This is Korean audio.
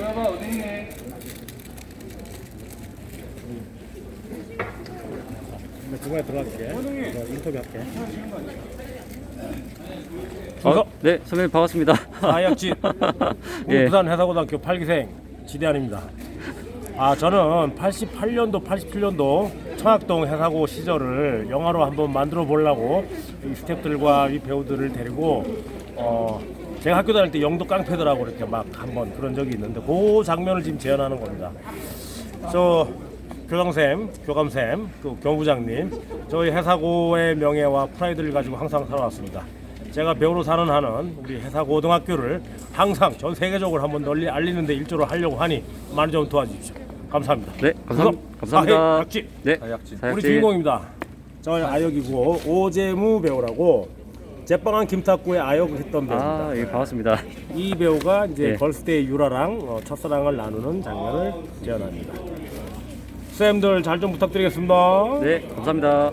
여봐 어디 있니? 중간에 들어갈게. 인터뷰 할게. 어, 네, 선배님 반갑습니다. 아약지 예. 부산 해사고등학교 8기생 지대한입니다. 아 저는 88년도 87년도 청학동 해사고 시절을 영화로 한번 만들어 보려고 이 스태프들과 이 배우들을 데리고 어 제가 학교 다닐 때 영도 깡패들하고 이렇게 막 한번 그런 적이 있는데 그 장면을 지금 재현하는 겁니다. 저 교장쌤, 교감쌤, 그 경부장님, 저희 해사고의 명예와 프라이드를 가지고 항상 살아왔습니다. 제가 배우로 사는 한은 우리 해사고등학교를 항상 전 세계적으로 한번 널리 알리는 데 일조를 하려고 하니 많이 좀 도와주십시오. 감사합니다. 네, 감사, 감사합니다. 사회 약지. 네, 사약지. 우리. 주인공입니다. 저희 아역이고 오재무 배우라고 제빵한 김탁구의 아역을 했던 배우입니다. 아, 예, 반갑습니다. 이 배우가 이제 네. 걸스데이 유라랑 어, 첫사랑을 나누는 장면을 재현합니다. 쌤들 잘 좀 부탁드리겠습니다. 네, 감사합니다.